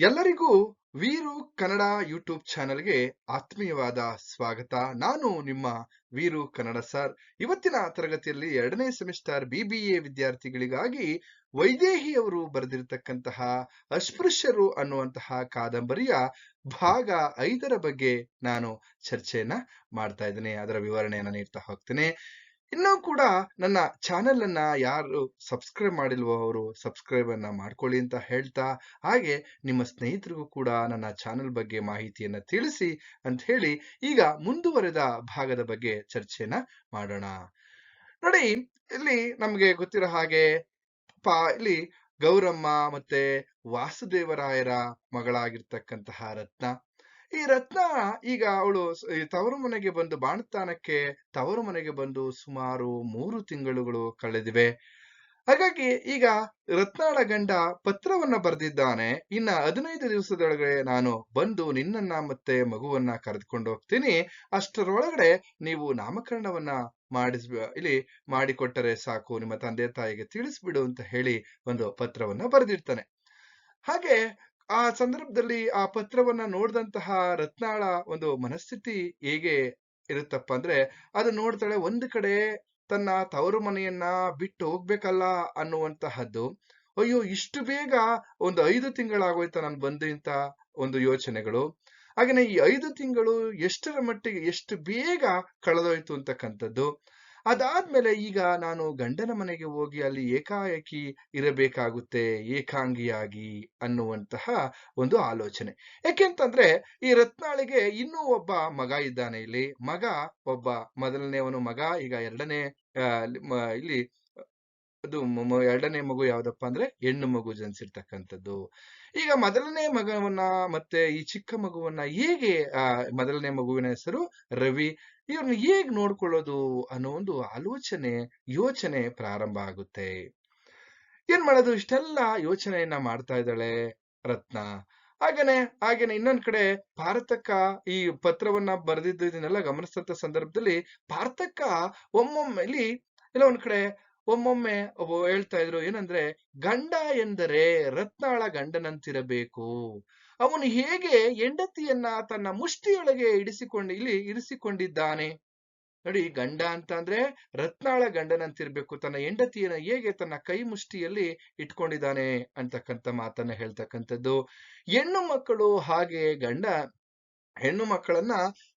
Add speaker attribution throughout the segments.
Speaker 1: ಎಲ್ಲರಿಗೂ ವೀರು ಕನ್ನಡ ಯೂಟ್ಯೂಬ್ ಚಾನೆಲ್ಗೆ ಆತ್ಮೀಯವಾದ ಸ್ವಾಗತ. ನಾನು ನಿಮ್ಮ ವೀರು ಕನ್ನಡ ಸರ್. ಇವತ್ತಿನ ತರಗತಿಯಲ್ಲಿ ಎರಡನೇ ಸೆಮಿಸ್ಟರ್ ಬಿಬಿಎ ವಿದ್ಯಾರ್ಥಿಗಳಿಗಾಗಿ ವೈದೇಹಿ ಅವರು ಬರೆದಿರತಕ್ಕಂತಹ ಅಸ್ಪೃಶ್ಯರು ಅನ್ನುವಂತಹ ಕಾದಂಬರಿಯ ಭಾಗ ಐದರ ಬಗ್ಗೆ ನಾನು ಚರ್ಚೆಯನ್ನ ಮಾಡ್ತಾ ಇದ್ದೇನೆ. ಅದರ ವಿವರಣೆಯನ್ನ ನೀಡ್ತಾ ಹೋಗ್ತೇನೆ. ಇನ್ನೂ ಕೂಡ ನನ್ನ ಚಾನೆಲ್ ಅನ್ನ ಯಾರು ಸಬ್ಸ್ಕ್ರೈಬ್ ಮಾಡಿಲ್ವೋ ಅವರು, ಸಬ್ಸ್ಕ್ರೈಬ್ ಅನ್ನ ಮಾಡ್ಕೊಳ್ಳಿ ಅಂತ ಹೇಳ್ತಾ, ಹಾಗೆ ನಿಮ್ಮ ಸ್ನೇಹಿತರಿಗೂ ಕೂಡ ನನ್ನ ಚಾನೆಲ್ ಬಗ್ಗೆ ಮಾಹಿತಿಯನ್ನ ತಿಳಿಸಿ ಅಂತ ಹೇಳಿ ಈಗ ಮುಂದುವರೆದ ಭಾಗದ ಬಗ್ಗೆ ಚರ್ಚೆಯನ್ನ ಮಾಡೋಣ. ನೋಡಿ, ಇಲ್ಲಿ ನಮ್ಗೆ ಗೊತ್ತಿರೋ ಹಾಗೆ ಪಾ, ಇಲ್ಲಿ ಗೌರಮ್ಮ ಮತ್ತೆ ವಾಸುದೇವರಾಯರ ಮಗಳಾಗಿರ್ತಕ್ಕಂತಹ ರತ್ನ. ಈ ರತ್ನ ಈಗ ಅವಳು ತವರು ಮನೆಗೆ ಬಂದು ಬಾಣತಾನಕ್ಕೆ ತವರು ಮನೆಗೆ ಬಂದು ಸುಮಾರು ಮೂರು ತಿಂಗಳುಗಳು ಕಳೆದಿವೆ. ಹಾಗಾಗಿ ಈಗ ರತ್ನಾಳ ಗಂಡ ಪತ್ರವನ್ನ ಬರೆದಿದ್ದಾನೆ. ಇನ್ನ ಹದಿನೈದು ದಿವಸದೊಳಗಡೆ ನಾನು ಬಂದು ನಿನ್ನನ್ನ ಮತ್ತೆ ಮಗುವನ್ನ ಕರೆದುಕೊಂಡು ಹೋಗ್ತೀನಿ. ಅಷ್ಟರೊಳಗಡೆ ನೀವು ನಾಮಕರಣವನ್ನ ಮಾಡಿಸ್, ಇಲ್ಲಿ ಮಾಡಿಕೊಟ್ಟರೆ ಸಾಕು. ನಿಮ್ಮ ತಂದೆ ತಾಯಿಗೆ ತಿಳಿಸ್ಬಿಡು ಅಂತ ಹೇಳಿ ಒಂದು ಪತ್ರವನ್ನ ಬರೆದಿರ್ತಾನೆ. ಹಾಗೆ ಆ ಸಂದರ್ಭದಲ್ಲಿ ಆ ಪತ್ರವನ್ನ ನೋಡಿದಂತಹ ರತ್ನಾಳ ಒಂದು ಮನಸ್ಥಿತಿ ಹೇಗೆ ಇರುತ್ತಪ್ಪ ಅಂದ್ರೆ, ಅದು ನೋಡ್ತಾಳೆ ಒಂದು ಕಡೆ ತನ್ನ ತವರು ಮನೆಯನ್ನ ಬಿಟ್ಟು ಹೋಗ್ಬೇಕಲ್ಲ ಅನ್ನುವಂತಹದ್ದು. ಅಯ್ಯೋ, ಇಷ್ಟು ಬೇಗ ಒಂದು ಐದು ತಿಂಗಳಾಗೋಯ್ತ ನಾನು ಇಂತ ಒಂದು ಯೋಚನೆಗಳು. ಹಾಗೇನೆ ಈ ಐದು ತಿಂಗಳು ಎಷ್ಟರ ಮಟ್ಟಿಗೆ ಎಷ್ಟು ಬೇಗ ಕಳೆದೋಯ್ತು ಅಂತಕ್ಕಂಥದ್ದು. ಅದಾದ್ಮೇಲೆ ಈಗ ನಾನು ಗಂಡನ ಮನೆಗೆ ಹೋಗಿ ಅಲ್ಲಿ ಏಕಾಏಕಿ ಇರಬೇಕಾಗುತ್ತೆ, ಏಕಾಂಗಿಯಾಗಿ ಅನ್ನುವಂತಹ ಒಂದು ಆಲೋಚನೆ. ಯಾಕೆಂತಂದ್ರೆ ಈ ರತ್ನಾಳಿಗೆ ಇನ್ನೂ ಒಬ್ಬ ಮಗ ಇದ್ದಾನೆ ಇಲ್ಲಿ. ಮಗ ಒಬ್ಬ ಮೊದಲನೇವನು ಮಗ, ಈಗ ಎರಡನೇ ಇಲ್ಲಿ ಅದು ಎರಡನೇ ಮಗು ಯಾವ್ದಪ್ಪ ಅಂದ್ರೆ ಹೆಣ್ಣು ಮಗು ಜನಿಸಿರ್ತಕ್ಕಂಥದ್ದು. ಈಗ ಮೊದಲನೇ ಮಗವನ್ನ ಮತ್ತೆ ಈ ಚಿಕ್ಕ ಮಗುವನ್ನ ಹೇಗೆ, ಆ, ಮೊದಲನೇ ಮಗುವಿನ ಹೆಸರು ರವಿ. ಇವ್ರನ್ನ ಹೇಗ್ ನೋಡ್ಕೊಳ್ಳೋದು ಅನ್ನೋ ಒಂದು ಆಲೋಚನೆ, ಯೋಚನೆ ಪ್ರಾರಂಭ ಆಗುತ್ತೆ. ಏನ್ ಮಾಡೋದು? ಇಷ್ಟೆಲ್ಲ ಯೋಚನೆಯನ್ನ ಮಾಡ್ತಾ ಇದ್ದಾಳೆ ರತ್ನ. ಹಾಗೇನೆ ಹಾಗೇನೆ ಇನ್ನೊಂದ್ ಕಡೆ ಭಾರತಕ್ಕ ಈ ಪತ್ರವನ್ನ ಬರೆದಿದ್ದನ್ನೆಲ್ಲ ಗಮನಿಸ್ತಂತ ಸಂದರ್ಭದಲ್ಲಿ ಭಾರತಕ್ಕ ಒಮ್ಮೊಮ್ಮೆಲಿ, ಇಲ್ಲಿ ಒಂದ್ ಕಡೆ ಒಮ್ಮೊಮ್ಮೆ ಒಬ್ಬ ಹೇಳ್ತಾ ಇದ್ರು ಏನಂದ್ರೆ, ಗಂಡ ಎಂದರೆ ರತ್ನಾಳ ಗಂಡನಂತಿರಬೇಕು. ಅವನು ಹೇಗೆ ಹೆಂಡತಿಯನ್ನ ತನ್ನ ಮುಷ್ಟಿಯೊಳಗೆ ಇಡಿಸಿಕೊಂಡು, ಇಲ್ಲಿ ಇರಿಸಿಕೊಂಡಿದ್ದಾನೆ. ನೋಡಿ, ಗಂಡ ಅಂತ ಅಂದ್ರೆ ರತ್ನಾಳ ಗಂಡನಂತಿರ್ಬೇಕು. ತನ್ನ ಹೆಂಡತಿಯನ್ನ ಹೇಗೆ ತನ್ನ ಕೈ ಮುಷ್ಟಿಯಲ್ಲಿ ಇಟ್ಕೊಂಡಿದ್ದಾನೆ ಅಂತಕ್ಕಂಥ ಮಾತನ್ನ ಹೇಳ್ತಕ್ಕಂಥದ್ದು. ಹೆಣ್ಣು ಮಕ್ಕಳು ಹಾಗೆ ಗಂಡ, ಹೆಣ್ಣು ಮಕ್ಕಳನ್ನ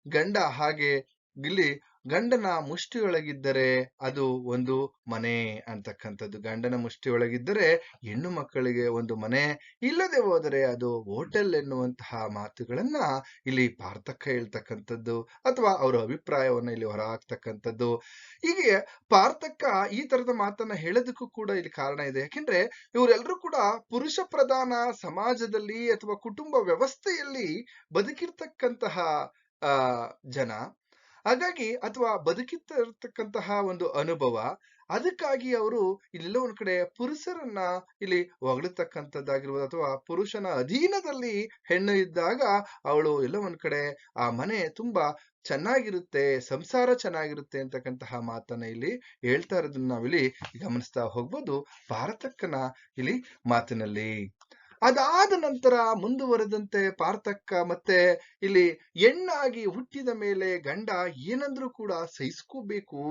Speaker 1: ಗಂಡ ಹಾಗೆ ಇಲ್ಲಿ ಗಂಡನ ಮುಷ್ಟಿಯೊಳಗಿದ್ದರೆ ಅದು ಒಂದು ಮನೆ ಅಂತಕ್ಕಂಥದ್ದು. ಗಂಡನ ಮುಷ್ಟಿಯೊಳಗಿದ್ದರೆ ಹೆಣ್ಣು ಮಕ್ಕಳಿಗೆ ಒಂದು ಮನೆ, ಇಲ್ಲದೆ ಹೋದರೆ ಅದು ಹೋಟೆಲ್ ಎನ್ನುವಂತಹ ಮಾತುಗಳನ್ನ ಇಲ್ಲಿ ಪಾರ್ಥಕ್ಕ ಹೇಳ್ತಕ್ಕಂಥದ್ದು ಅಥವಾ ಅವರ ಅಭಿಪ್ರಾಯವನ್ನ ಇಲ್ಲಿ ಹೊರಹಾಕ್ತಕ್ಕಂಥದ್ದು. ಹೀಗೆ ಪಾರ್ಥಕ್ಕ ಈ ತರದ ಮಾತನ್ನ ಹೇಳೋದಕ್ಕೂ ಕೂಡ ಇಲ್ಲಿ ಕಾರಣ ಇದೆ. ಯಾಕೆಂದ್ರೆ ಇವರೆಲ್ಲರೂ ಕೂಡ ಪುರುಷ ಪ್ರಧಾನ ಸಮಾಜದಲ್ಲಿ ಅಥವಾ ಕುಟುಂಬ ವ್ಯವಸ್ಥೆಯಲ್ಲಿ ಬದುಕಿರ್ತಕ್ಕಂತಹ ಜನ. ಹಾಗಾಗಿ ಅಥವಾ ಬದುಕಿರ್ತಕ್ಕಂತಹ ಒಂದು ಅನುಭವ, ಅದಕ್ಕಾಗಿ ಅವರು ಇಲ್ಲೆಲ್ಲ ಒಂದ್ ಕಡೆ ಪುರುಷರನ್ನ ಇಲ್ಲಿ ಹೊಗಳತಕ್ಕಂಥದ್ದಾಗಿರ್ಬೋದು ಅಥವಾ ಪುರುಷನ ಅಧೀನದಲ್ಲಿ ಹೆಣ್ಣು ಇದ್ದಾಗ ಅವಳು ಎಲ್ಲ ಒಂದ್ ಕಡೆ ಆ ಮನೆ ತುಂಬಾ ಚೆನ್ನಾಗಿರುತ್ತೆ, ಸಂಸಾರ ಚೆನ್ನಾಗಿರುತ್ತೆ ಅಂತಕ್ಕಂತಹ ಮಾತನ್ನ ಇಲ್ಲಿ ಹೇಳ್ತಾ ಇರೋದನ್ನ ನಾವಿಲ್ಲಿ ಗಮನಿಸ್ತಾ ಹೋಗ್ಬೋದು. ಭಾರತಕ್ಕನ ಇಲ್ಲಿ ಮಾತಿನಲ್ಲಿ. ಅದಾದ ನಂತರ ಮುಂದುವರೆದಂತೆ ಪಾರ್ಥಕ್ಕ ಮತ್ತೆ ಇಲ್ಲಿ ಹೆಣ್ಣಾಗಿ ಹುಟ್ಟಿದ ಮೇಲೆ ಗಂಡ ಏನಂದ್ರೂ ಕೂಡ ಸಹಿಸ್ಕೋಬೇಕು.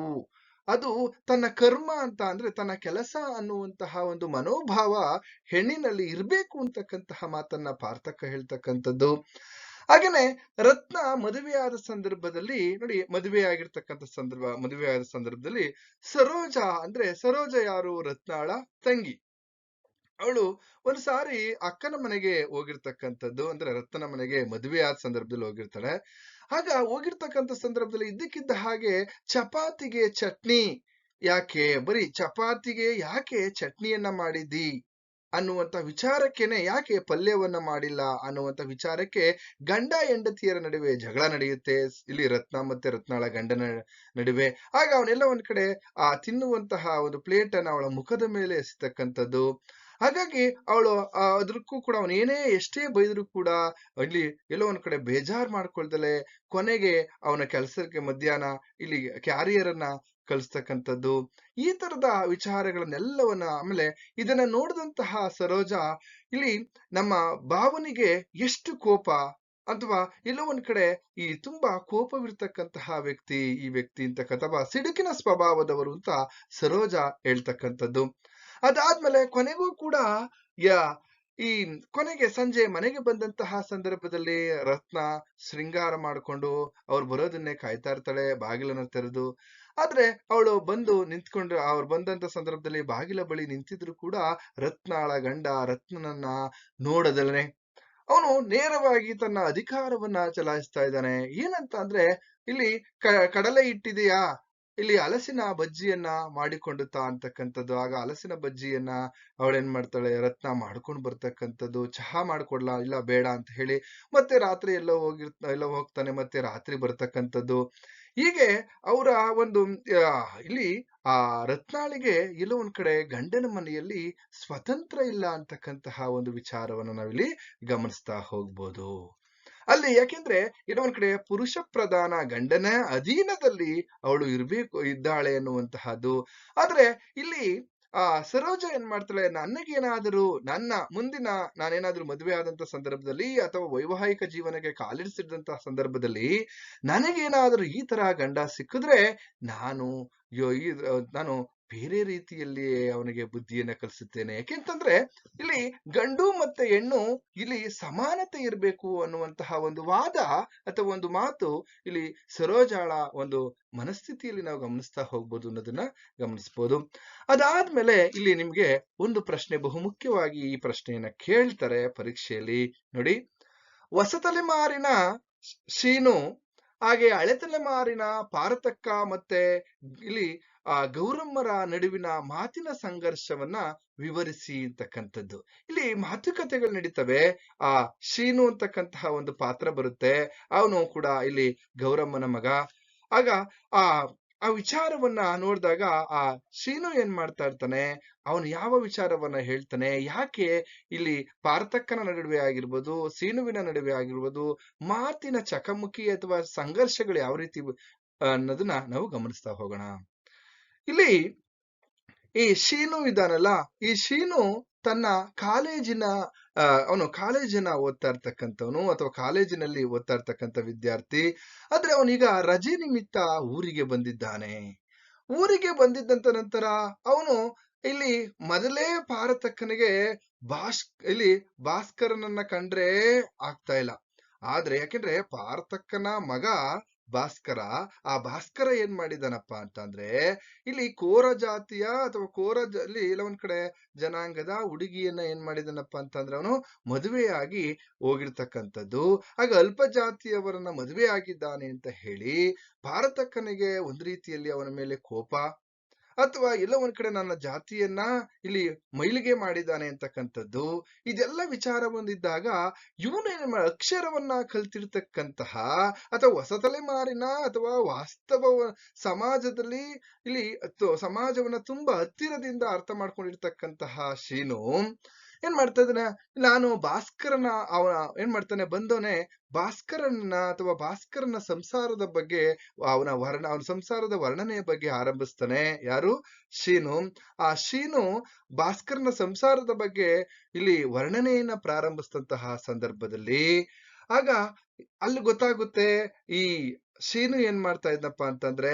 Speaker 1: ಅದು ತನ್ನ ಕರ್ಮ ಅಂತ ಅಂದ್ರೆ ತನ್ನ ಕೆಲಸ ಅನ್ನುವಂತಹ ಒಂದು ಮನೋಭಾವ ಹೆಣ್ಣಿನಲ್ಲಿ ಇರಬೇಕು ಅಂತಕ್ಕಂತಹ ಮಾತನ್ನ ಪಾರ್ಥಕ್ಕ ಹೇಳ್ತಕ್ಕಂಥದ್ದು. ಹಾಗೇನೆ ರತ್ನ ಮದುವೆಯಾದ ಸಂದರ್ಭದಲ್ಲಿ ನೋಡಿ ಮದುವೆ ಆಗಿರ್ತಕ್ಕಂಥ ಸಂದರ್ಭ ಮದುವೆಯಾದ ಸಂದರ್ಭದಲ್ಲಿ ಸರೋಜ ಅಂದ್ರೆ ಸರೋಜ ಯಾರು? ರತ್ನಾಳ ತಂಗಿ. ಅವಳು ಒಂದು ಸಾರಿ ಅಕ್ಕನ ಮನೆಗೆ ಹೋಗಿರ್ತಕ್ಕಂಥದ್ದು, ಅಂದ್ರೆ ರತ್ನ ಮನೆಗೆ ಮದುವೆ ಆದ ಸಂದರ್ಭದಲ್ಲಿ ಹೋಗಿರ್ತಾಳೆ. ಆಗ ಹೋಗಿರ್ತಕ್ಕಂಥ ಸಂದರ್ಭದಲ್ಲಿ ಇದ್ದಕ್ಕಿದ್ದ ಹಾಗೆ ಚಪಾತಿಗೆ ಚಟ್ನಿ ಯಾಕೆ? ಬರೀ ಚಪಾತಿಗೆ ಯಾಕೆ ಚಟ್ನಿಯನ್ನ ಮಾಡಿದ್ದಿ? ಅನ್ನುವಂತ ವಿಚಾರಕ್ಕೇನೆ ಯಾಕೆ ಪಲ್ಯವನ್ನ ಮಾಡಿಲ್ಲ? ಅನ್ನುವಂತ ವಿಚಾರಕ್ಕೆ ಗಂಡ ಹೆಂಡತಿಯರ ನಡುವೆ ಜಗಳ ನಡೆಯುತ್ತೆ. ಇಲ್ಲಿ ರತ್ನ ಮತ್ತೆ ರತ್ನಾಳ ಗಂಡನ ನಡುವೆ. ಆಗ ಅವನೆಲ್ಲ ಒಂದ್ ಕಡೆ, ಆ ತಿನ್ನುವಂತಹ ಒಂದು ಪ್ಲೇಟ್ ಅನ್ನ ಅವಳ ಮುಖದ ಮೇಲೆ ಎಸಿತಕ್ಕಂಥದ್ದು. ಹಾಗಾಗಿ ಅವಳು ಅದಕ್ಕೂ ಕೂಡ ಅವನೇನೇ ಎಷ್ಟೇ ಬೈದ್ರು ಕೂಡ ಇಲ್ಲಿ ಎಲ್ಲೋ ಒಂದ್ ಕಡೆ ಬೇಜಾರ್ ಮಾಡ್ಕೊಳ್ದಲೆ ಕೊನೆಗೆ ಅವನ ಕೆಲಸಕ್ಕೆ ಮಧ್ಯಾಹ್ನ ಇಲ್ಲಿ ಕ್ಯಾರಿಯರ್ ಅನ್ನ ಕಲಿಸ್ತಕ್ಕಂಥದ್ದು ಈ ತರದ ವಿಚಾರಗಳನ್ನೆಲ್ಲವನ್ನ ಆಮೇಲೆ ಇದನ್ನ ನೋಡಿದಂತಹ ಸರೋಜ ಇಲ್ಲಿ ನಮ್ಮ ಭಾವನಿಗೆ ಎಷ್ಟು ಕೋಪ ಅಥವಾ ಎಲ್ಲೋ ಒಂದ್ ಕಡೆ ಈ ತುಂಬಾ ಕೋಪವಿರ್ತಕ್ಕಂತಹ ವ್ಯಕ್ತಿ, ಈ ವ್ಯಕ್ತಿ ಅಂತ ಅಥವಾ ಸಿಡುಕಿನ ಸ್ವಭಾವದವರು ಅಂತ ಸರೋಜ ಹೇಳ್ತಕ್ಕಂಥದ್ದು. ಅದಾದ್ಮೇಲೆ ಕೊನೆಗೂ ಕೂಡ ಯಾ, ಈ ಕೊನೆಗೆ ಸಂಜೆ ಮನೆಗೆ ಬಂದಂತಹ ಸಂದರ್ಭದಲ್ಲಿ ರತ್ನ ಶೃಂಗಾರ ಮಾಡ್ಕೊಂಡು ಅವ್ರು ಬರೋದನ್ನೇ ಕಾಯ್ತಾ ಇರ್ತಾಳೆ, ಬಾಗಿಲನ್ನ ತೆರೆದು. ಆದ್ರೆ ಅವಳು ಬಂದು ನಿಂತ್ಕೊಂಡು, ಅವ್ರು ಬಂದಂತ ಸಂದರ್ಭದಲ್ಲಿ ಬಾಗಿಲ ಬಳಿ ನಿಂತಿದ್ರು ಕೂಡ ರತ್ನಾಳ ಗಂಡ ರತ್ನನನ್ನ ನೋಡದಲ್ಲೇ ಅವನು ನೇರವಾಗಿ ತನ್ನ ಅಧಿಕಾರವನ್ನ ಚಲಾಯಿಸ್ತಾ ಇದ್ದಾನೆ. ಏನಂತ ಅಂದ್ರೆ, ಇಲ್ಲಿ ಕಡಲೆ ಇಟ್ಟಿದೆಯಾ ಇಲ್ಲಿ ಹಲಸಿನ ಬಜ್ಜಿಯನ್ನ ಮಾಡಿಕೊಂಡುತ್ತಾ ಅಂತಕ್ಕಂಥದ್ದು. ಆಗ ಹಲಸಿನ ಬಜ್ಜಿಯನ್ನ ಅವಳೇನ್ ಮಾಡ್ತಾಳೆ? ರತ್ನ ಮಾಡ್ಕೊಂಡು ಬರ್ತಕ್ಕಂಥದ್ದು. ಚಹಾ ಮಾಡ್ಕೊಡ್ಲಾ, ಇಲ್ಲ ಬೇಡ ಅಂತ ಹೇಳಿ ಮತ್ತೆ ರಾತ್ರಿ ಎಲ್ಲೋ ಹೋಗಿರ್ತ ಎಲ್ಲೋ ಹೋಗ್ತಾನೆ, ಮತ್ತೆ ರಾತ್ರಿ ಬರ್ತಕ್ಕಂಥದ್ದು. ಹೀಗೆ ಅವರ ಒಂದು ಇಲ್ಲಿ ಆ ರತ್ನಾಳಿಗೆ ಎಲ್ಲೋ ಒಂದ್ ಕಡೆ ಗಂಡನ ಮನೆಯಲ್ಲಿ ಸ್ವತಂತ್ರ ಇಲ್ಲ ಅಂತಕ್ಕಂತಹ ಒಂದು ವಿಚಾರವನ್ನು ನಾವಿಲ್ಲಿ ಗಮನಿಸ್ತಾ ಹೋಗ್ಬೋದು. ಅಲ್ಲಿ ಯಾಕೆಂದ್ರೆ ಏನೋ ಒಂದ್ ಕಡೆ ಪುರುಷ ಪ್ರಧಾನ ಗಂಡನ ಅಧೀನದಲ್ಲಿ ಅವಳು ಇರ್ಬೇಕು, ಇದ್ದಾಳೆ ಅನ್ನುವಂತಹದ್ದು. ಆದ್ರೆ ಇಲ್ಲಿ, ಆ, ಸರೋಜ ಏನ್ ಮಾಡ್ತಾಳೆ, ನನಗೇನಾದರೂ ನನ್ನ ಮುಂದಿನ ನಾನೇನಾದ್ರೂ ಮದುವೆ ಆದಂತ ಸಂದರ್ಭದಲ್ಲಿ ಅಥವಾ ವೈವಾಹಿಕ ಜೀವನಕ್ಕೆ ಕಾಲಿರಿಸಿದಂತಹ ಸಂದರ್ಭದಲ್ಲಿ ನನಗೇನಾದ್ರೂ ಈ ತರ ಗಂಡ ಸಿಕ್ಕಿದ್ರೆ ನಾನು ನಾನು ಬೇರೆ ರೀತಿಯಲ್ಲಿ ಅವನಿಗೆ ಬುದ್ಧಿಯನ್ನ ಕಲಿಸುತ್ತೇನೆ ಯಾಕೆಂತಂದ್ರೆ, ಇಲ್ಲಿ ಗಂಡು ಮತ್ತೆ ಹೆಣ್ಣು ಇಲ್ಲಿ ಸಮಾನತೆ ಇರಬೇಕು ಅನ್ನುವಂತಹ ಒಂದು ವಾದ ಅಥವಾ ಒಂದು ಮಾತು ಇಲ್ಲಿ ಸರೋಜಾಳ ಒಂದು ಮನಸ್ಥಿತಿಯಲ್ಲಿ ನಾವು ಗಮನಿಸ್ತಾ ಹೋಗ್ಬೋದು ಅನ್ನೋದನ್ನ ಗಮನಿಸ್ಬೋದು. ಅದಾದ್ಮೇಲೆ ಇಲ್ಲಿ ನಿಮ್ಗೆ ಒಂದು ಪ್ರಶ್ನೆ ಬಹುಮುಖ್ಯವಾಗಿ ಈ ಪ್ರಶ್ನೆಯನ್ನ ಕೇಳ್ತಾರೆ ಪರೀಕ್ಷೆಯಲ್ಲಿ. ನೋಡಿ ಹೊಸ ತಲೆಮಾರಿನ ಶೀನು, ಹಾಗೆ ಹಳೆ ತಲೆಮಾರಿನ ಪಾರತಕ್ಕ ಮತ್ತೆ ಇಲ್ಲಿ ಆ ಗೌರಮ್ಮರ ನಡುವಿನ ಮಾತಿನ ಸಂಘರ್ಷವನ್ನ ವಿವರಿಸಿ ಅಂತಕ್ಕಂಥದ್ದು ಇಲ್ಲಿ ಮಾತುಕತೆಗಳು ನಡೀತವೆ. ಆ ಶೀನು ಅಂತಕ್ಕಂತಹ ಒಂದು ಪಾತ್ರ ಬರುತ್ತೆ. ಅವನು ಕೂಡ ಇಲ್ಲಿ ಗೌರಮ್ಮನ ಮಗ. ಆಗ ಆ ಆ ವಿಚಾರವನ್ನ ನೋಡಿದಾಗ ಆ ಶೀನು ಏನ್ ಮಾಡ್ತಾ ಇರ್ತಾನೆ? ಅವನು ಯಾವ ವಿಚಾರವನ್ನ ಹೇಳ್ತಾನೆ? ಯಾಕೆ ಇಲ್ಲಿ ಪಾರ್ಥಕ್ಕನ ನಡುವೆ ಆಗಿರ್ಬೋದು ಸೀನುವಿನ ನಡುವೆ ಆಗಿರ್ಬೋದು, ಮಾತಿನ ಚಕಮುಖಿ ಅಥವಾ ಸಂಘರ್ಷಗಳು ಯಾವ ರೀತಿ ಅನ್ನೋದನ್ನ ನಾವು ಗಮನಿಸ್ತಾ ಹೋಗೋಣ. ಇಲ್ಲಿ ಈ ಶೀನು ಇದಾನಲ್ಲ ಈ ಶೀನು ತನ್ನ ಕಾಲೇಜಿನ ಅವನು ಕಾಲೇಜಿನ ಓದ್ತಾ ಇರ್ತಕ್ಕಂಥವನು ಅಥವಾ ಕಾಲೇಜಿನಲ್ಲಿ ಓದ್ತಾ ಇರ್ತಕ್ಕಂಥ ವಿದ್ಯಾರ್ಥಿ. ಆದ್ರೆ ಅವನೀಗ ರಜೆ ನಿಮಿತ್ತ ಊರಿಗೆ ಬಂದಿದ್ದಾನೆ. ಊರಿಗೆ ಬಂದಿದ್ದಂತ ನಂತರ ಅವನು ಇಲ್ಲಿ ಮೊದಲೇ ಪಾರತಕ್ಕನಿಗೆ ಭಾಸ್ ಇಲ್ಲಿ ಭಾಸ್ಕರನನ್ನ ಕಂಡ್ರೆ ಆಗ್ತಾ ಇಲ್ಲ. ಆದ್ರೆ ಯಾಕೆಂದ್ರೆ ಪಾರತಕ್ಕನ ಮಗ ಭಾಸ್ಕರ, ಆ ಭಾಸ್ಕರ ಏನ್ ಮಾಡಿದಾನಪ್ಪ ಅಂತಂದ್ರೆ, ಇಲ್ಲಿ ಕೋರ ಜಾತಿಯ ಅಥವಾ ಕೋರ ಅಲ್ಲಿ ಇಲ್ಲ ಒಂದ್ ಕಡೆ ಜನಾಂಗದ ಹುಡುಗಿಯನ್ನ ಏನ್ ಮಾಡಿದಾನಪ್ಪ ಅಂತಂದ್ರೆ, ಅವನು ಮದುವೆಯಾಗಿ ಹೋಗಿರ್ತಕ್ಕಂಥದ್ದು. ಆಗ ಅಲ್ಪ ಜಾತಿಯವರನ್ನ ಮದುವೆ ಆಗಿದ್ದಾನೆ ಅಂತ ಹೇಳಿ, ಭಾರತಕ್ಕನಿಗೆ ಒಂದ್ ರೀತಿಯಲ್ಲಿ ಅವನ ಮೇಲೆ ಕೋಪ? ಅಥವಾ ಎಲ್ಲ ಒಂದ್ ಕಡೆ ನನ್ನ ಜಾತಿಯನ್ನ ಇಲ್ಲಿ ಮೈಲಿಗೆ ಮಾಡಿದ್ದಾನೆ ಅಂತಕ್ಕಂಥದ್ದು, ಇದೆಲ್ಲ ವಿಚಾರ ಬಂದಿದ್ದಾಗ ಇವನು ಅಕ್ಷರವನ್ನ ಕಲ್ತಿರ್ತಕ್ಕಂತಹ ಅಥವಾ ಹೊಸ ತಲೆಮಾರಿನ ಅಥವಾ ವಾಸ್ತವ ಸಮಾಜದಲ್ಲಿ ಇಲ್ಲಿ ಸಮಾಜವನ್ನ ತುಂಬಾ ಹತ್ತಿರದಿಂದ ಅರ್ಥ ಮಾಡ್ಕೊಂಡಿರ್ತಕ್ಕಂತಹ ಶೀನು ಏನ್ ಮಾಡ್ತಾ ಇದ್ದಾನೆ? ನಾನು ಭಾಸ್ಕರನ ಅವನ ಏನ್ ಮಾಡ್ತಾನೆ? ಬಂದವನೇ ಭಾಸ್ಕರನ್ನ ಅಥವಾ ಭಾಸ್ಕರನ ಸಂಸಾರದ ಬಗ್ಗೆ ಅವನ ವರ್ಣ, ಅವನ ಸಂಸಾರದ ವರ್ಣನೆಯ ಬಗ್ಗೆ ಆರಂಭಿಸ್ತಾನೆ. ಯಾರು? ಶೀನು. ಆ ಶೀನು ಭಾಸ್ಕರನ ಸಂಸಾರದ ಬಗ್ಗೆ ಇಲ್ಲಿ ವರ್ಣನೆಯನ್ನ ಪ್ರಾರಂಭಿಸಿದಂತಹ ಸಂದರ್ಭದಲ್ಲಿ. ಆಗ ಅಲ್ಲಿ ಗೊತ್ತಾಗುತ್ತೆ ಈ ಶೀನು ಏನ್ ಮಾಡ್ತಾ ಇದ್ನಪ್ಪ ಅಂತಂದ್ರೆ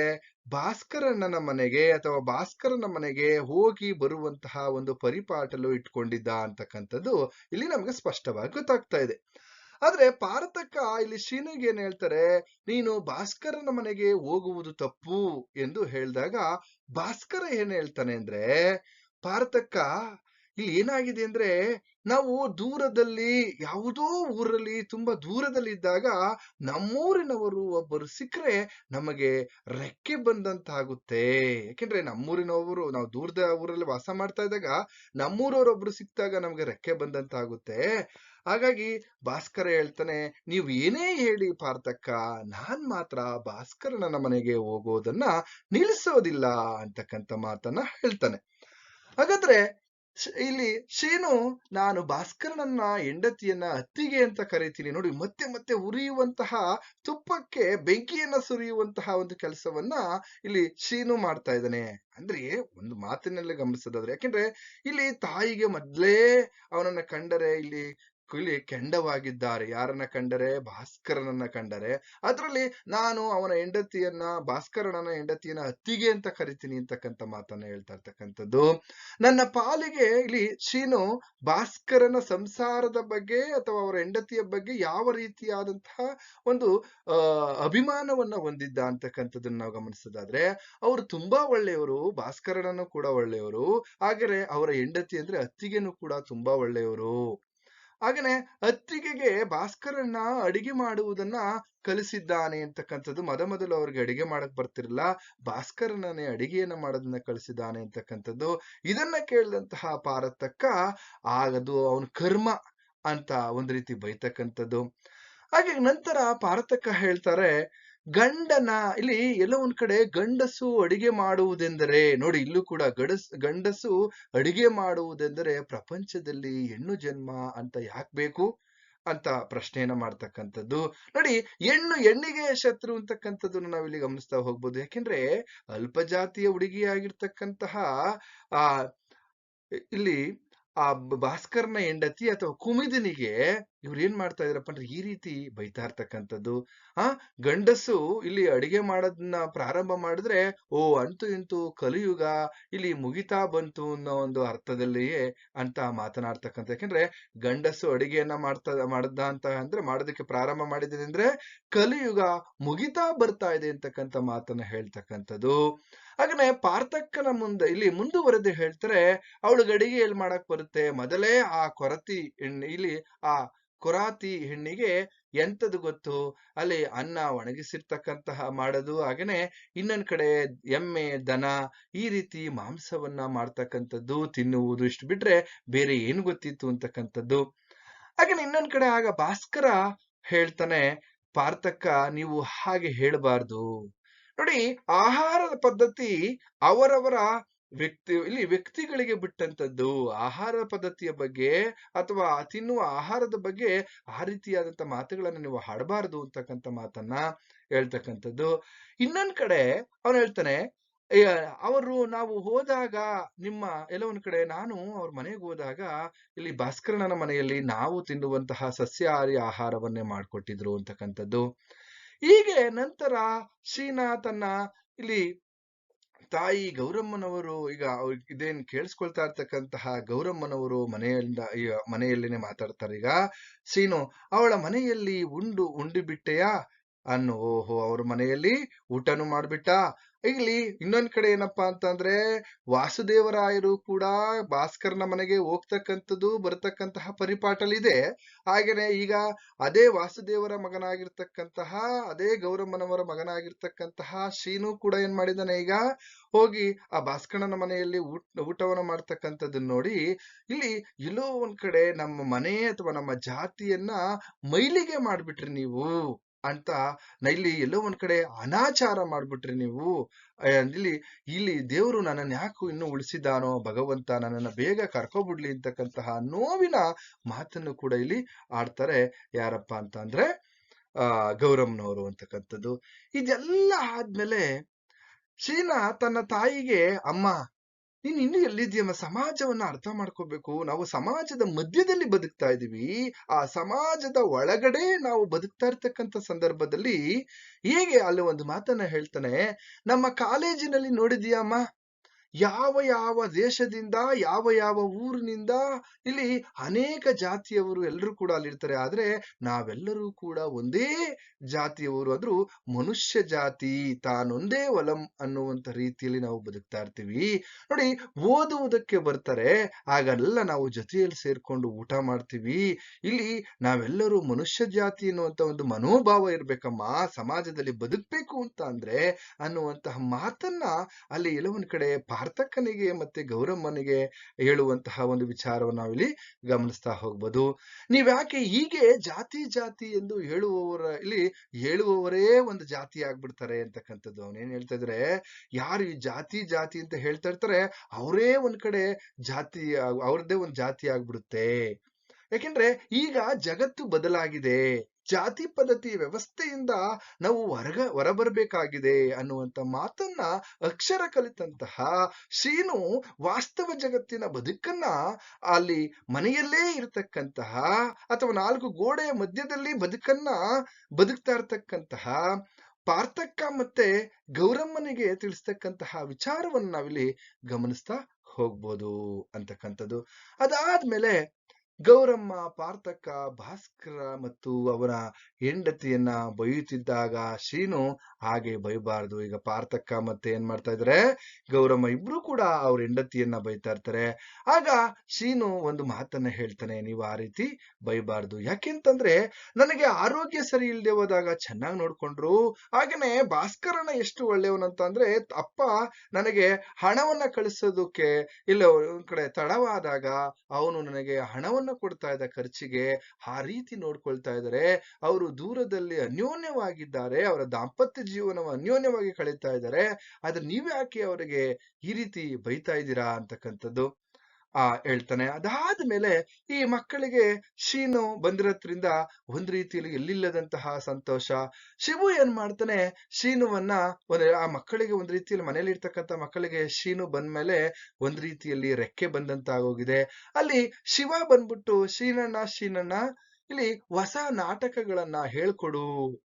Speaker 1: ಭಾಸ್ಕರಣ್ಣನ ಮನೆಗೆ ಅಥವಾ ಭಾಸ್ಕರನ ಮನೆಗೆ ಹೋಗಿ ಬರುವಂತಹ ಒಂದು ಪರಿಪಾಟಲು ಇಟ್ಕೊಂಡಿದ್ದ ಅಂತಕ್ಕಂಥದ್ದು ಇಲ್ಲಿ ನಮ್ಗೆ ಸ್ಪಷ್ಟವಾಗಿ ಗೊತ್ತಾಗ್ತಾ ಇದೆ. ಆದ್ರೆ ಪಾರತಕ್ಕ ಇಲ್ಲಿ ಶೀನಿಗೆ ಏನ್ ಹೇಳ್ತಾರೆ? ನೀನು ಭಾಸ್ಕರನ ಮನೆಗೆ ಹೋಗುವುದು ತಪ್ಪು ಎಂದು ಹೇಳಿದಾಗ ಭಾಸ್ಕರ ಏನ್ ಹೇಳ್ತಾನೆ ಅಂದ್ರೆ, ಪಾರತಕ್ಕ ಇಲ್ಲಿ ಏನಾಗಿದೆ ಅಂದ್ರೆ ನಾವು ದೂರದಲ್ಲಿ ಯಾವುದೋ ಊರಲ್ಲಿ ತುಂಬಾ ದೂರದಲ್ಲಿ ಇದ್ದಾಗ ನಮ್ಮೂರಿನವರು ಒಬ್ಬರು ಸಿಕ್ಕರೆ ನಮಗೆ ರೆಕ್ಕೆ ಬಂದಂತಾಗುತ್ತೆ. ಯಾಕೆಂದ್ರೆ ನಮ್ಮೂರಿನವರು ನಾವು ದೂರದ ಊರಲ್ಲಿ ವಾಸ ಮಾಡ್ತಾ ಇದ್ದಾಗ ನಮ್ಮೂರವರೊಬ್ರು ಸಿಕ್ಕಿದಾಗ ನಮ್ಗೆ ರೆಕ್ಕೆ ಬಂದಂತಾಗುತ್ತೆ. ಹಾಗಾಗಿ ಭಾಸ್ಕರ ಹೇಳ್ತಾನೆ, ನೀವು ಏನೇ ಹೇಳಿ ಪಾರ್ಥಕ್ಕ, ನಾನ್ ಮಾತ್ರ ಭಾಸ್ಕರನ ಮನೆಗೆ ಹೋಗೋದನ್ನ ನಿಲ್ಲಿಸೋದಿಲ್ಲ ಅಂತಕ್ಕಂಥ ಮಾತನ್ನ ಹೇಳ್ತಾನೆ. ಹಾಗಾದ್ರೆ ಇಲ್ಲಿ ಶೀನು, ನಾನು ಭಾಸ್ಕರನನ್ನ ಹೆಂಡತಿಯನ್ನ ಅತ್ತಿಗೆ ಅಂತ ಕರೀತೀನಿ. ನೋಡಿ, ಮತ್ತೆ ಮತ್ತೆ ಉರಿಯುವಂತಹ, ತುಪ್ಪಕ್ಕೆ ಬೆಂಕಿಯನ್ನ ಸುರಿಯುವಂತಹ ಒಂದು ಕೆಲಸವನ್ನ ಇಲ್ಲಿ ಶೀನು ಮಾಡ್ತಾ ಇದ್ದಾನೆ. ಅಂದ್ರೆ ಒಂದು ಮಾತಿನಲ್ಲಿ ಗಮನಿಸೋದಾದ್ರೆ, ಯಾಕೆಂದ್ರೆ ಇಲ್ಲಿ ತಾಯಿಗೆ ಮೊದ್ಲೇ ಅವನನ್ನ ಕಂಡರೆ ಇಲ್ಲಿ ಇಲ್ಲಿ ಕೆಂಡವಾಗಿದ್ದಾರೆ. ಯಾರನ್ನ ಕಂಡರೆ? ಭಾಸ್ಕರನನ್ನ ಕಂಡರೆ. ಅದರಲ್ಲಿ ನಾನು ಅವನ ಹೆಂಡತಿಯನ್ನ, ಭಾಸ್ಕರನನ್ನ ಹೆಂಡತಿಯನ್ನ ಅತ್ತಿಗೆ ಅಂತ ಕರಿತೀನಿ ಅಂತಕ್ಕಂಥ ಮಾತನ್ನ ಹೇಳ್ತಾ ಇರ್ತಕ್ಕಂಥದ್ದು. ನನ್ನ ಪಾಲಿಗೆ ಇಲ್ಲಿ ಶೀನು ಭಾಸ್ಕರನ ಸಂಸಾರದ ಬಗ್ಗೆ ಅಥವಾ ಅವರ ಹೆಂಡತಿಯ ಬಗ್ಗೆ ಯಾವ ರೀತಿಯಾದಂತಹ ಒಂದು ಅಭಿಮಾನವನ್ನ ಹೊಂದಿದ್ದ ಅಂತಕ್ಕಂಥದ್ದನ್ನ ನಾವು ಗಮನಿಸೋದಾದ್ರೆ, ಅವರು ತುಂಬಾ ಒಳ್ಳೆಯವರು, ಭಾಸ್ಕರನನ್ನು ಕೂಡ ಒಳ್ಳೆಯವರು. ಹಾಗೆಯೇ ಅವರ ಹೆಂಡತಿ ಅಂದ್ರೆ ಅತ್ತಿಗೆನೂ ಕೂಡ ತುಂಬಾ ಒಳ್ಳೆಯವರು. ಹಾಗೇನೆ ಅತ್ತಿಗೆಗೆ ಭಾಸ್ಕರನ್ನ ಅಡಿಗೆ ಮಾಡುವುದನ್ನ ಕಲಿಸಿದ್ದಾನೆ ಅಂತಕ್ಕಂಥದ್ದು. ಮೊದ ಮೊದಲು ಅವ್ರಿಗೆ ಅಡಿಗೆ ಮಾಡಕ್ ಬರ್ತಿರಲಿಲ್ಲ. ಭಾಸ್ಕರನೇ ಅಡಿಗೆಯನ್ನ ಮಾಡೋದನ್ನ ಕಲಿಸಿದ್ದಾನೆ ಅಂತಕ್ಕಂಥದ್ದು. ಇದನ್ನ ಕೇಳಿದಂತಹ ಪಾರತಕ್ಕ ಆಗದು, ಅವನ ಕರ್ಮ ಅಂತ ಒಂದ್ ರೀತಿ ಬೈತಕ್ಕಂಥದ್ದು. ಹಾಗೆ ನಂತರ ಪಾರತಕ್ಕ ಹೇಳ್ತಾರೆ ಗಂಡನ, ಇಲ್ಲಿ ಎಲ್ಲ ಒಂದ್ ಕಡೆ ಗಂಡಸು ಅಡಿಗೆ ಮಾಡುವುದೆಂದರೆ, ನೋಡಿ ಇಲ್ಲೂ ಕೂಡ ಗಡಸ್, ಗಂಡಸು ಅಡಿಗೆ ಮಾಡುವುದೆಂದರೆ ಪ್ರಪಂಚದಲ್ಲಿ ಹೆಣ್ಣು ಜನ್ಮ ಅಂತ ಯಾಕೆ ಬೇಕು? ಅಂತ ಪ್ರಶ್ನೆಯನ್ನ ಮಾಡ್ತಕ್ಕಂಥದ್ದು. ನೋಡಿ, ಹೆಣ್ಣು ಹೆಣ್ಣಿಗೆ ಶತ್ರು ಅಂತಕ್ಕಂಥದ್ದನ್ನು ನಾವಿಲ್ಲಿ ಗಮನಿಸ್ತಾ ಹೋಗ್ಬೋದು. ಯಾಕೆಂದ್ರೆ ಅಲ್ಪಜಾತಿಯ ಹುಡುಗಿಯಾಗಿರ್ತಕ್ಕಂತಹ, ಆ, ಇಲ್ಲಿ ಆ ಭಾಸ್ಕರ್ನ ಹೆಂಡತಿ ಅಥವಾ ಕುಮಿದನಿಗೆ ಇವ್ರು ಏನ್ ಮಾಡ್ತಾ ಇದ್ರಪ್ಪ ಅಂದ್ರೆ ಈ ರೀತಿ ಬೈತಾ ಇರ್ತಕ್ಕಂಥದ್ದು. ಆ ಗಂಡಸು ಇಲ್ಲಿ ಅಡಿಗೆ ಮಾಡೋದನ್ನ ಪ್ರಾರಂಭ ಮಾಡಿದ್ರೆ, ಓ ಅಂತೂ ಇಂತೂ ಕಲಿಯುಗ, ಇಲ್ಲಿ ಮುಗಿತಾ ಬಂತು ಅನ್ನೋ ಒಂದು ಅರ್ಥದಲ್ಲಿಯೇ ಅಂತ ಮಾತನಾಡ್ತಕ್ಕಂಥ ಯಾಕಂದ್ರೆ ಗಂಡಸು ಅಡಿಗೆಯನ್ನ ಮಾಡ್ತಾ ಮಾಡದ ಅಂತ ಅಂದ್ರೆ ಮಾಡೋದಕ್ಕೆ ಪ್ರಾರಂಭ ಮಾಡಿದ್ರೆ ಅಂದ್ರೆ ಕಲಿಯುಗ ಮುಗಿತಾ ಬರ್ತಾ ಇದೆ ಅಂತಕ್ಕಂಥ ಮಾತನ್ನ ಹೇಳ್ತಕ್ಕಂಥದ್ದು. ಹಾಗನೆ ಪಾರ್ಥಕ್ಕನ ಮುಂದೆ ಇಲ್ಲಿ ಮುಂದುವರೆದು ಹೇಳ್ತಾರೆ, ಅವಳು ಗಡಿಗೆ ಎಲ್ಲಿ ಮಾಡಕ್ ಬರುತ್ತೆ? ಮೊದಲೇ ಆ ಕೊರತಿ ಹೆಣ್ಣು ಇಲ್ಲಿ ಆ ಕೊರಾತಿ ಹೆಣ್ಣಿಗೆ ಎಂತದು ಗೊತ್ತು? ಅಲ್ಲಿ ಅನ್ನ ಒಣಗಿಸಿರ್ತಕ್ಕಂತಹ ಮಾಡೋದು, ಹಾಗೇನೆ ಇನ್ನೊಂದ್ ಕಡೆ ಎಮ್ಮೆ, ದನ ಈ ರೀತಿ ಮಾಂಸವನ್ನ ಮಾಡ್ತಕ್ಕಂಥದ್ದು, ತಿನ್ನುವುದು ಇಷ್ಟು ಬಿಟ್ರೆ ಬೇರೆ ಏನು ಗೊತ್ತಿತ್ತು ಅಂತಕ್ಕಂಥದ್ದು? ಹಾಗೇನೆ ಇನ್ನೊಂದ್ ಕಡೆ ಆಗ ಭಾಸ್ಕರ ಹೇಳ್ತಾನೆ, ಪಾರ್ಥಕ್ಕ, ನೀವು ಹಾಗೆ ಹೇಳಬಾರ್ದು. ನೋಡಿ ಆಹಾರದ ಪದ್ಧತಿ ಅವರವರ ವ್ಯಕ್ತಿ ಇಲ್ಲಿ ವ್ಯಕ್ತಿಗಳಿಗೆ ಬಿಟ್ಟಂತದ್ದು ಆಹಾರ ಪದ್ಧತಿಯ ಬಗ್ಗೆ ಅಥವಾ ತಿನ್ನುವ ಆಹಾರದ ಬಗ್ಗೆ ಆ ರೀತಿಯಾದಂತ ಮಾತುಗಳನ್ನ ನೀವು ಹಾಡಬಾರದು ಅಂತಕ್ಕಂಥ ಮಾತನ್ನ ಹೇಳ್ತಕ್ಕಂಥದ್ದು. ಇನ್ನೊಂದ್ ಕಡೆ ಅವನು ಹೇಳ್ತಾನೆ "ಏ, ಅವರು ನಾವು ಹೋದಾಗ ನಿಮ್ಮ ಎಲ್ಲ ಒಂದ್ ಕಡೆ ನಾನು ಅವ್ರ ಮನೆಗೆ ಹೋದಾಗ ಇಲ್ಲಿ ಭಾಸ್ಕರನ ಮನೆಯಲ್ಲಿ ನಾವು ತಿನ್ನುವಂತಹ ಸಸ್ಯಾಹಾರಿ ಆಹಾರವನ್ನೇ ಮಾಡ್ಕೊಟ್ಟಿದ್ರು ಅಂತಕ್ಕಂಥದ್ದು. ಹೀಗೆ ನಂತರ ಶ್ರೀನಾಥನ ತನ್ನ ಇಲ್ಲಿ ತಾಯಿ ಗೌರಮ್ಮನವರು ಈಗ ಇದೇನ್ ಕೇಳಿಸ್ಕೊಳ್ತಾ ಇರ್ತಕ್ಕಂತಹ ಗೌರಮ್ಮನವರು ಮನೆಯಿಂದ ಮನೆಯಲ್ಲಿನೇ ಮಾತಾಡ್ತಾರೆ. ಈಗ ಸೀನು, ಅವಳ ಮನೆಯಲ್ಲಿ ಉಂಡು ಉಂಡು ಬಿಟ್ಟೆಯಾ ಅನ್ನು, ಓಹೋ, ಅವ್ರ ಮನೆಯಲ್ಲಿ ಊಟನು ಮಾಡ್ಬಿಟ್ಟ. ಇಲ್ಲಿ ಇನ್ನೊಂದ್ ಕಡೆ ಏನಪ್ಪಾ ಅಂತಂದ್ರೆ, ವಾಸುದೇವರಾಯರು ಕೂಡ ಭಾಸ್ಕರ್ನ ಮನೆಗೆ ಹೋಗ್ತಕ್ಕಂಥದ್ದು, ಬರತಕ್ಕಂತಹ ಪರಿಪಾಟಲಿದೆ ಹಾಗೇನೆ ಈಗ ಅದೇ ವಾಸುದೇವರ ಮಗನಾಗಿರ್ತಕ್ಕಂತಹ, ಅದೇ ಗೌರಮ್ಮನವರ ಮಗನಾಗಿರ್ತಕ್ಕಂತಹ ಶ್ರೀನು ಕೂಡ ಏನ್ ಮಾಡಿದಾನೆ ಈಗ? ಹೋಗಿ ಆ ಭಾಸ್ಕರನ ಮನೆಯಲ್ಲಿ ಊಟ ಊಟವನ್ನ ಮಾಡ್ತಕ್ಕಂಥದ್ದನ್ನ ನೋಡಿ, ಇಲ್ಲಿ ಎಲ್ಲೋ ಒಂದ್ ಕಡೆ ನಮ್ಮ ಮನೆ ಅಥವಾ ನಮ್ಮ ಜಾತಿಯನ್ನ ಮೈಲಿಗೆ ಮಾಡ್ಬಿಟ್ರಿ ನೀವು. ಅಂತ ಇಲ್ಲಿ ಎಲ್ಲೋ ಒಂದ್ ಕಡೆ ಅನಾಚಾರ ಮಾಡ್ಬಿಟ್ರಿ ನೀವು. ಇಲ್ಲಿ ಇಲ್ಲಿ ದೇವರು ನನ್ನನ್ನು ಯಾಕೋ ಇನ್ನು ಉಳಿಸಿದಾನೋ ಭಗವಂತ ನನ್ನನ್ನ ಬೇಗ ಕರ್ಕೊಬಿಡ್ಲಿ ಅಂತಕ್ಕಂತಹ ನೋವಿನ ಮಾತನ್ನು ಕೂಡ ಇಲ್ಲಿ ಆಡ್ತಾರೆ. ಯಾರಪ್ಪ ಅಂತ ಅಂದ್ರೆ, ಆ, ಗೌರಮ್ನವರು ಅಂತಕ್ಕಂಥದ್ದು. ಇದೆಲ್ಲ ಆದ್ಮೇಲೆ ಶೀನಾ ತನ್ನ ತಾಯಿಗೆ, ಅಮ್ಮ ನೀನ್ ಇನ್ನು ಎಲ್ಲಿದ್ಯಮ್ಮ ಸಮಾಜವನ್ನ ಅರ್ಥ ಮಾಡ್ಕೋಬೇಕು. ನಾವು ಸಮಾಜದ ಮಧ್ಯದಲ್ಲಿ ಬದುಕ್ತಾ ಇದೀವಿ ಆ ಸಮಾಜದ ಒಳಗಡೆ ನಾವು ಬದುಕ್ತಾ ಇರ್ತಕ್ಕಂಥ ಸಂದರ್ಭದಲ್ಲಿ ಹೇಗೆ ಅಲ್ಲಿ ಒಂದು ಮಾತನ್ನ ಹೇಳ್ತಾನೆ. ನಮ್ಮ ಕಾಲೇಜಿನಲ್ಲಿ ನೋಡಿದ್ಯಮ್ಮ ಯಾವ ಯಾವ ದೇಶದಿಂದ, ಯಾವ ಯಾವ ಊರಿನಿಂದ, ಇಲ್ಲಿ ಅನೇಕ ಜಾತಿಯವರು ಎಲ್ಲರೂ ಕೂಡ ಅಲ್ಲಿರ್ತಾರೆ. ಆದ್ರೆ ನಾವೆಲ್ಲರೂ ಕೂಡ ಒಂದೇ ಜಾತಿಯವರು ಆದ್ರೂ ಮನುಷ್ಯ ಜಾತಿ ತಾನೊಂದೇ ಒಲಂ ಅನ್ನುವಂತ ರೀತಿಯಲ್ಲಿ ನಾವು ಬದುಕ್ತಾ ಇರ್ತೀವಿ. ನೋಡಿ, ಓದುವುದಕ್ಕೆ ಬರ್ತಾರೆ ಆಗಲ್ಲ ನಾವು ಜೊತೆಯಲ್ಲಿ ಸೇರ್ಕೊಂಡು ಊಟ ಮಾಡ್ತೀವಿ. ಇಲ್ಲಿ ನಾವೆಲ್ಲರೂ ಮನುಷ್ಯ ಜಾತಿ ಅನ್ನುವಂತ ಒಂದು ಮನೋಭಾವ ಇರ್ಬೇಕಮ್ಮ. ಸಮಾಜದಲ್ಲಿ ಬದುಕ್ಬೇಕು ಅಂತ ಅಂದ್ರೆ ಅನ್ನುವಂತಹ ಮಾತನ್ನ ಅಲ್ಲಿ ಎಲ್ಲವೊಂದ್ ಕಡೆ ಪಾರ್ಥಕ್ಕನಿಗೆ ಮತ್ತೆ ಗೌರಮ್ಮನಿಗೆ ಹೇಳುವಂತಹ ಒಂದು ವಿಚಾರವನ್ನು ನಾವಿಲ್ಲಿ ಗಮನಿಸ್ತಾ ಹೋಗ್ಬೋದು. ನೀವ್ಯಾಕೆ ಹೀಗೆ ಜಾತಿ ಜಾತಿ ಎಂದು ಹೇಳುವವರ, ಇಲ್ಲಿ ಹೇಳುವವರೇ ಒಂದು ಜಾತಿ ಆಗ್ಬಿಡ್ತಾರೆ ಅಂತಕ್ಕಂಥದ್ದು. ಅವನೇನ್ ಹೇಳ್ತಾ ಇದ್ರೆ, ಯಾರು ಈ ಜಾತಿ ಜಾತಿ ಅಂತ ಹೇಳ್ತಾ ಇರ್ತಾರೆ, ಅವರೇ ಒಂದ್ ಕಡೆ ಜಾತಿ ಅವ್ರದ್ದೇ ಒಂದ್ ಜಾತಿ ಆಗ್ಬಿಡುತ್ತೆ. ಯಾಕೆಂದ್ರೆ ಈಗ ಜಗತ್ತು ಬದಲಾಗಿದೆ. ಜಾತಿ ಪದ್ಧತಿ ವ್ಯವಸ್ಥೆಯಿಂದ ನಾವು ಹೊರಗ, ಹೊರಬರಬೇಕಾಗಿದೆ ಅನ್ನುವಂತ ಮಾತನ್ನ ಅಕ್ಷರ ಕಲಿತಂತಹ ಶ್ರೀನು ವಾಸ್ತವ ಜಗತ್ತಿನ ಬದುಕನ್ನ ಅಲ್ಲಿ ಮನೆಯಲ್ಲೇ ಇರತಕ್ಕಂತಹ ಅಥವಾ ನಾಲ್ಕು ಗೋಡೆಯ ಮಧ್ಯದಲ್ಲಿ ಬದುಕನ್ನ ಬದುಕ್ತಾ ಇರತಕ್ಕಂತಹ ಪಾರ್ಥಕ್ಕ ಮತ್ತೆ ಗೌರಮ್ಮನಿಗೆ ತಿಳಿಸ್ತಕ್ಕಂತಹ ವಿಚಾರವನ್ನು ನಾವಿಲ್ಲಿ ಗಮನಿಸ್ತಾ ಹೋಗ್ಬೋದು ಅಂತಕ್ಕಂಥದ್ದು. ಅದಾದ್ಮೇಲೆ ಗೌರಮ್ಮ, ಪಾರ್ಥಕ್ಕ, ಭಾಸ್ಕರ ಮತ್ತು ಅವರ ಹೆಂಡತಿಯನ್ನ ಬೈಯುತ್ತಿದ್ದಾಗ ಶ್ರೀನು ಹಾಗೆ ಬೈಬಾರ್ದು. ಈಗ ಪಾರ್ಥಕ್ಕ ಮತ್ತೆ ಏನ್ ಮಾಡ್ತಾ ಇದ್ರೆ? ಗೌರಮ್ಮ ಇಬ್ರು ಕೂಡ ಅವ್ರ ಹೆಂಡತಿಯನ್ನ ಬೈತಾ ಇರ್ತಾರೆ. ಆಗ ಶ್ರೀನು ಒಂದು ಮಾತನ್ನ ಹೇಳ್ತಾನೆ, ನೀವು ಆ ರೀತಿ ಬೈಬಾರ್ದು. ಯಾಕೆಂತಂದ್ರೆ ನನಗೆ ಆರೋಗ್ಯ ಸರಿ ಇಲ್ಲದೆ ಹೋದಾಗ ಚೆನ್ನಾಗಿ ನೋಡ್ಕೊಂಡ್ರು. ಹಾಗೇನೆ ಭಾಸ್ಕರನ ಎಷ್ಟು ಒಳ್ಳೆಯವನಂತ ಅಂದ್ರೆ, ಅಪ್ಪ ನನಗೆ ಹಣವನ್ನ ಕಳಿಸೋದಕ್ಕೆ, ಇಲ್ಲ, ಒಂದ್ ಕಡೆ ತಡವಾದಾಗ ಅವನು ನನಗೆ ಹಣವನ್ನ ಕೊಡ್ತಾ ಇದ್ದ ಖರ್ಚಿಗೆ ಆ ರೀತಿ ನೋಡ್ಕೊಳ್ತಾ ಇದ್ದಾರೆ. ಅವರು ದೂರದಲ್ಲಿ ಅನ್ಯೋನ್ಯವಾಗಿದ್ದಾರೆ. ಅವರ ದಾಂಪತ್ಯ ಜೀವನವ ಅನ್ಯೋನ್ಯವಾಗಿ ಕಳೀತಾ ಇದ್ದಾರೆ. ಆದ್ರೆ ನೀವ್ಯಾಕೆ ಅವರಿಗೆ ಈ ರೀತಿ ಬೈತಾ ಇದ್ದೀರಾ ಅಂತಕ್ಕಂಥದ್ದು. ಆ ಹೇಳ್ತಾನೆ. ಅದಾದ ಮೇಲೆ ಈ ಮಕ್ಕಳಿಗೆ ಶೀನು ಬಂದಿರೋದ್ರಿಂದ ಒಂದ್ ರೀತಿಯಲ್ಲಿ ಎಲ್ಲಿಲ್ಲದಂತಹ ಸಂತೋಷ. ಶಿವು ಏನ್ ಮಾಡ್ತಾನೆ? ಶೀನುವನ್ನ ಒಂದ್ ಆ ಮಕ್ಕಳಿಗೆ ಒಂದ್ ರೀತಿಯಲ್ಲಿ ಮನೇಲಿ ಇರ್ತಕ್ಕಂಥ ಮಕ್ಕಳಿಗೆ ಶೀನು ಬಂದ್ಮೇಲೆ ಒಂದ್ ರೀತಿಯಲ್ಲಿ ರೆಕ್ಕೆ ಬಂದಂತ ಆಗೋಗಿದೆ ಅಲ್ಲಿ ಶಿವ ಬಂದ್ಬಿಟ್ಟು ಶೀನಣ್ಣ ಶೀನಣ್ಣ ಇಲ್ಲಿ ಹೊಸ ನಾಟಕಗಳನ್ನ ಹೇಳ್ಕೊಡು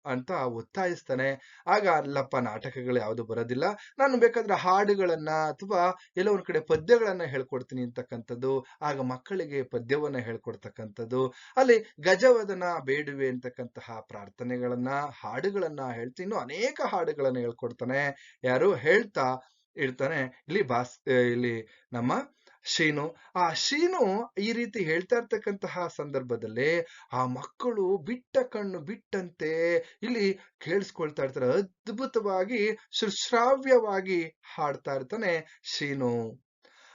Speaker 1: ಅಂತ ಒತ್ತಾಯಿಸ್ತಾನೆ. ಆಗ ಅಲ್ಲಪ್ಪ, ನಾಟಕಗಳು ಯಾವುದು ಬರೋದಿಲ್ಲ. ನಾನು ಬೇಕಾದ್ರೆ ಹಾಡುಗಳನ್ನ ಅಥವಾ ಎಲ್ಲೋ ಒಂದ್ ಕಡೆ ಪದ್ಯಗಳನ್ನ ಹೇಳ್ಕೊಡ್ತೀನಿ ಅಂತಕ್ಕಂಥದ್ದು, ಆಗ ಮಕ್ಕಳಿಗೆ ಪದ್ಯವನ್ನ ಹೇಳ್ಕೊಡ್ತಕ್ಕಂಥದ್ದು, ಅಲ್ಲಿ ಗಜವದನ, ಬೇಡುವೆ ಅಂತಕ್ಕಂತಹ ಪ್ರಾರ್ಥನೆಗಳನ್ನ, ಹಾಡುಗಳನ್ನ ಹೇಳ್ತೀನಿ ಅನೇಕ ಹಾಡುಗಳನ್ನ ಹೇಳ್ಕೊಡ್ತಾನೆ. ಯಾರು ಹೇಳ್ತಾ ಇರ್ತಾನೆ. ಇಲ್ಲಿ ಭಾಸ್ ಇಲ್ಲಿ ನಮ್ಮ ಶೀನು. ಆ ಶೀನು ಈ ರೀತಿ ಹೇಳ್ತಾ ಇರ್ತಕ್ಕಂತಹ ಸಂದರ್ಭದಲ್ಲಿ ಆ ಮಕ್ಕಳು ಬಿಟ್ಟ ಕಣ್ಣು ಬಿಟ್ಟಂತೆ ಇಲ್ಲಿ ಕೇಳಿಸ್ಕೊಳ್ತಾ ಇರ್ತಾರೆ. ಅದ್ಭುತವಾಗಿ ಸುಶ್ರಾವ್ಯವಾಗಿ ಹಾಡ್ತಾ ಇರ್ತಾನೆ ಶೀನು.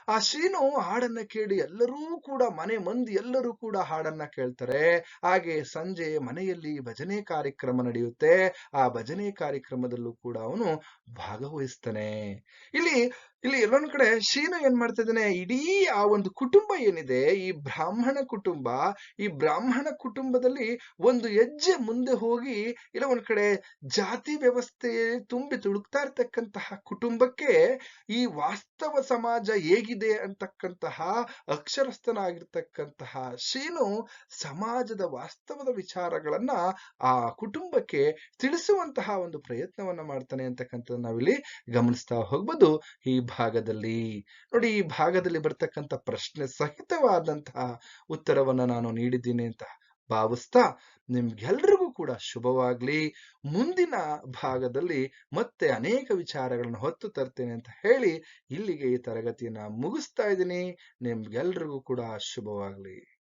Speaker 1: ಆ ಶೀನು ಹಾಡನ್ನ ಕೇಳಿ ಎಲ್ಲರೂ ಕೂಡ ಮನೆ ಮಂದಿ ಎಲ್ಲರೂ ಕೂಡ ಹಾಡನ್ನ ಕೇಳ್ತಾರೆ. ಹಾಗೆ ಸಂಜೆ ಮನೆಯಲ್ಲಿ ಭಜನೆ ಕಾರ್ಯಕ್ರಮ ನಡೆಯುತ್ತೆ. ಆ ಭಜನೆ ಕಾರ್ಯಕ್ರಮದಲ್ಲೂ ಕೂಡ ಅವನು ಭಾಗವಹಿಸ್ತಾನೆ. ಇಲ್ಲಿ ಇಲ್ಲಿ ಎಲ್ಲೊಂದ್ ಕಡೆ ಶೀನ ಏನ್ ಮಾಡ್ತಾ ಇದ್ದಾನೆ ಇಡೀ ಆ ಒಂದು ಕುಟುಂಬ ಏನಿದೆ, ಈ ಬ್ರಾಹ್ಮಣ ಕುಟುಂಬ, ಈ ಬ್ರಾಹ್ಮಣ ಕುಟುಂಬದಲ್ಲಿ ಒಂದು ಹೆಜ್ಜೆ ಮುಂದೆ ಹೋಗಿ ಇಲ್ಲ ಒಂದ್ ಕಡೆ ಜಾತಿ ವ್ಯವಸ್ಥೆ ತುಂಬಿ ತುಳುಕ್ತಾ ಇರ್ತಕ್ಕಂತಹ ಕುಟುಂಬಕ್ಕೆ ಈ ವಾಸ್ತವ ಸಮಾಜ ಹೇಗಿದೆ ಅಂತಕ್ಕಂತಹ ಅಕ್ಷರಸ್ಥನಾಗಿರ್ತಕ್ಕಂತಹ ಶೀನು ಸಮಾಜದ ವಾಸ್ತವದ ವಿಚಾರಗಳನ್ನ ಆ ಕುಟುಂಬಕ್ಕೆ ತಿಳಿಸುವಂತಹ ಒಂದು ಪ್ರಯತ್ನವನ್ನ ಮಾಡ್ತಾನೆ ಅಂತಕ್ಕಂಥದ್ದು ನಾವಿಲ್ಲಿ ಗಮನಿಸ್ತಾ ಹೋಗ್ಬೋದು. ಈ ಭಾಗದಲ್ಲಿ, ನೋಡಿ ಈ ಭಾಗದಲ್ಲಿ ಬರ್ತಕ್ಕಂಥ ಪ್ರಶ್ನೆ ಸಹಿತವಾದಂತಹ ಉತ್ತರವನ್ನ ನಾನು ನೀಡಿದ್ದೀನಿ ಅಂತ ಭಾವಿಸ್ತಾ ನಿಮ್ಗೆಲ್ರಿಗೂ ಕೂಡ ಶುಭವಾಗ್ಲಿ. ಮುಂದಿನ ಭಾಗದಲ್ಲಿ ಮತ್ತೆ ಅನೇಕ ವಿಚಾರಗಳನ್ನು ಹೊತ್ತು ತರ್ತೇನೆ ಅಂತ ಹೇಳಿ ಇಲ್ಲಿಗೆ ಈ ತರಗತಿಯನ್ನ ಮುಗಿಸ್ತಾ ಇದ್ದೀನಿ. ನಿಮ್ಗೆಲ್ರಿಗೂ ಕೂಡ ಶುಭವಾಗ್ಲಿ.